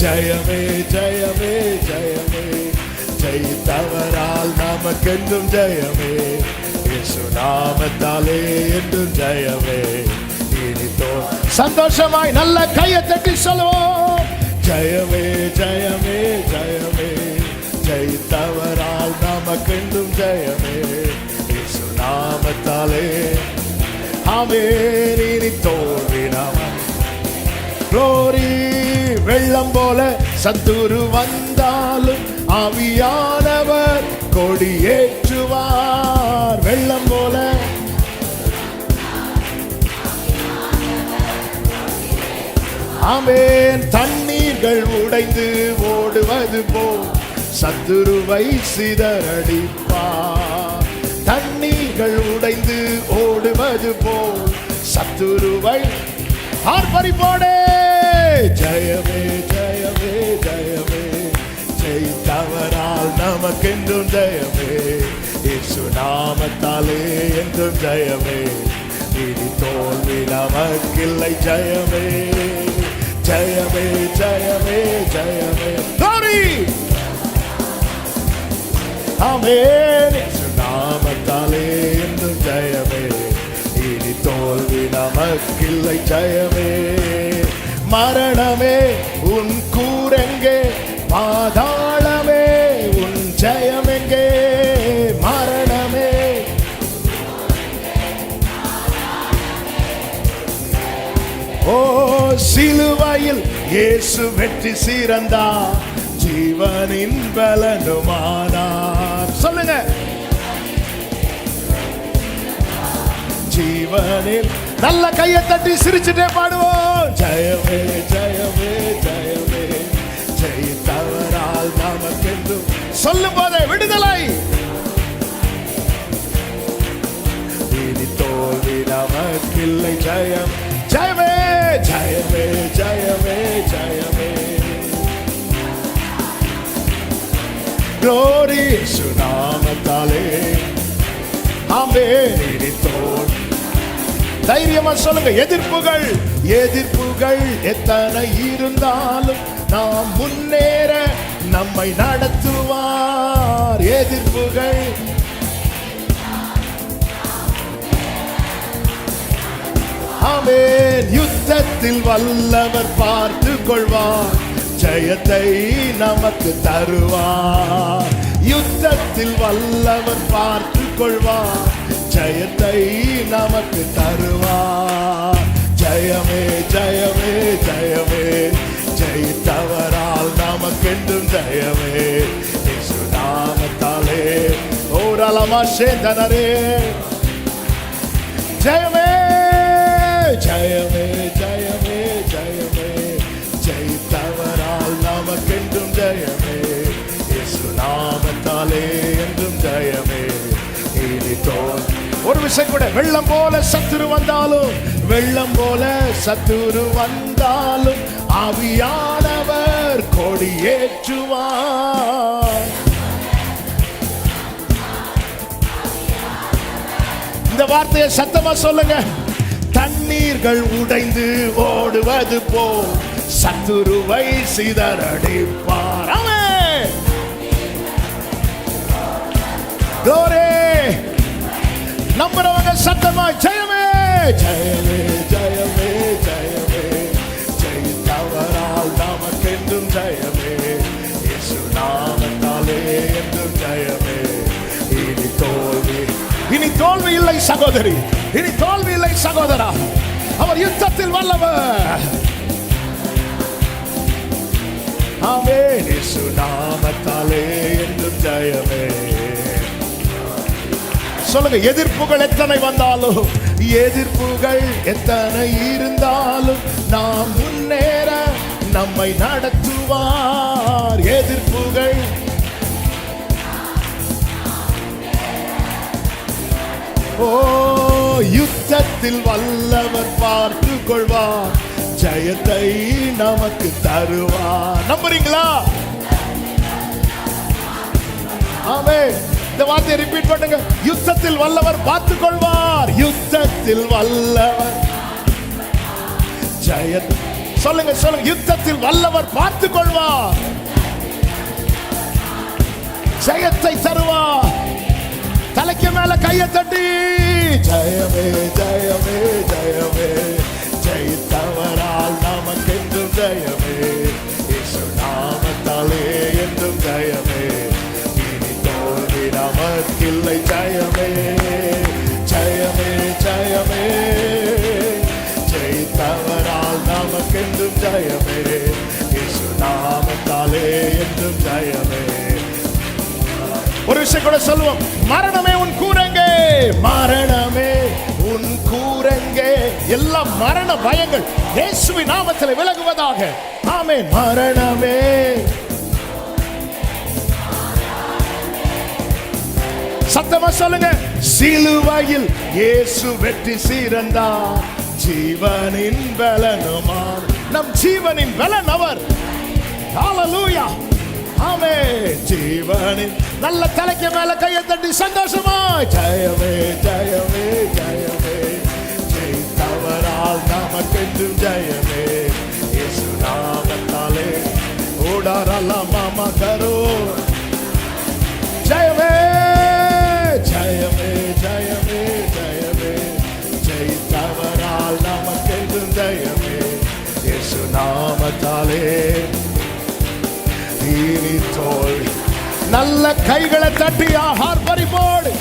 ஜெயமே ஜெயமே ஜெயமே. ஜெயித்தவரால் நமக்கென்றும் ஜெயமே. இயேசு நாமத்தாலே என்றும் ஜெயமே. இனி சந்தோஷமாய் நல்ல கையை தட்டி சொல்லுவோம். ஜெயமே ஜெயமே ஜெயமே. ஜெயித்தவரால் நமக்கென்றும் ஜெயமே. இயேசு நாமத்தாலே ஆமே இனி தோல்வி நாம க்ளோரி போல சத்துரு வந்தாலும் ஆவியானவர் கொடியேற்றுவார். வெள்ளம் போல. ஆமேன். தண்ணீர்கள் உடைந்து ஓடுவது போல் சத்துருவை சிதறடிப்பார். தண்ணீர்கள் உடைந்து ஓடுவது போல் சத்துருவை ஆர்ப்பரிப்போடே ஜெயமே ஜெய நமக்கென்றும் ஜெயமே. இயேசு நாமத்தாலே என்றும் ஜெயமே. இனி தோல்வி நமக்கில்லை ஜெயமே. ஜெயமே ஜெயமே ஜெயமே. Glory! ஆமென் இயேசு நாமத்தாலே என்றும் ஜெயமே. இனி தோல்வி நமக்கில்லை ஜெயமே. மரணமே உன் சிலுவையில் இயேசு வெற்றி சிறந்தா ஜீவனின் பலனுமானார். சொல்லுங்க. ஜீவனில் நல்ல கையை தட்டி சிரிச்சுட்டே பாடுவோம். ஜெயமே ஜெயமே ஜெயமே. ஜெயித்தவரால் நமக்கென்று சொல்லும் போதே விடுதலை. இனி தோல்வி நமக்கில்லை ஜெயம். க்ளோரி சுனாமத்தாலே ஆமே இனி தைரியமா சொல்லுங்க எதிர்ப்புகள் எதிர்ப்புகள் எத்தனை இருந்தாலும் நாம் முன்னேற நம்மை நடத்துவார். எதிர்ப்புகள். ஆமென். யுத்தத்தில் வல்லவர் பார்த்து கொள்வார். ஜெயத்தை நமக்கு தருவார். யுத்தத்தில் வல்லவர் பார்த்து கொள்வார். ஜெயத்தை நமக்கு தருவார். ஜெயமே ஜெயமே ஜெயமே. ஜெயித்தவரால் நமக்கென்றும் ஜெயமே. நாமத்தாலே ஓரளமா சேந்தனரே. ஜெயமே ஜெயமே ஜெயமே நாமத்தாலே என்றும் ஜெயமே. ஒரு விஷயம் கூட வெள்ளம் போல சத்துரு வந்தாலும் வெள்ளம் போல சத்துரு வந்தாலும் ஆவியானவர் கொடியேற்றுவார். இந்த வார்த்தையை சத்தமா சொல்லுங்க. தண்ணீர்கள் உடைந்து ஓடுவது போல் சத்துருவை சிதறடிப்பார். அவன் Glory. நம்புறவங்க சத்தமா ஜெயமே ஜெயமே ஜெயமே ஜெயமே ஜெயித்தவரால் நமக்கென்றும் ஜெயமே இயேசு நாமத்தாலே என்றும் ஜெயமே இனி தோல்வி இனி தோல்வி இல்லை சகோதரி. இனி தோல்வி இல்லை சகோதரா. அவர் யுத்தத்தில் வல்லவர். ஆமென். இயேசு நாமத்தாலே என்றும் ஜெயமே. சொல்லுங்க எதிர்ப்புகள் எத்தனை வந்தாலும் எதிர்ப்புகள் எத்தனை இருந்தாலும் நாம் முன்னேற நம்மை நடத்துவார். எதிர்ப்புகள் ஓ யுத்தத்தில் வல்லவர் பார்த்து கொள்வார். ஜெயத்தை நமக்கு தருவார். நம்புறீங்களா? ஆமே இந்த வார்த்தையை ரிப்பீட் பண்ணுங்க. யுத்தத்தில் வல்லவர் பார்த்துக் கொள்வார் யுத்தத்தில் வல்லவர். ஜெய சொல்லுங்க சொல்லுங்க. யுத்தத்தில் வல்லவர் பார்த்துக் கொள்வார் ஜெயத்தை தருவார். தலைக்கு மேல கையை தட்டி. ஜெயமே ஜெயமே ஜெயமே. ஜெயமே ஒரு விஷயம் கூட சொல்லுவோம். மரணமே உன் கூரங்கே. மரணமே உன் கூரங்கே. எல்லா மரண பயங்கள் இயேசுவின் நாமத்தில் விலகுவதாக. ஆமென். மரணமே. சத்தமா சொல்லுங்க. சிலுவையில் இயேசு வெற்றி சீரந்தார். ஜீவனின் பலனுமார். நம் ஜீவனின் பலன் அவர். ஹalleluya ஆமே. ஜீவனி நல்ல தலைக்கு மேல கையை தட்டி சந்தோஷமா ஜெயமே ஜெயமே ஜெயமே. ஜெயித்தவரால் நமக்கென்றும் ஜெயமே. இயேசு நாமத்தாலே ஓடாரல்ல மாமா கரோ ஜெயமே ஜெயமே ஜெயமே ஜெயமே. ஜெயித்தவரால் நமக்கென்றும் ஜெயமே. இயேசு நாமத்தாலே. இனி தோல் நல்ல கைகளை தட்டி ஆஹார் பறிப்போடு.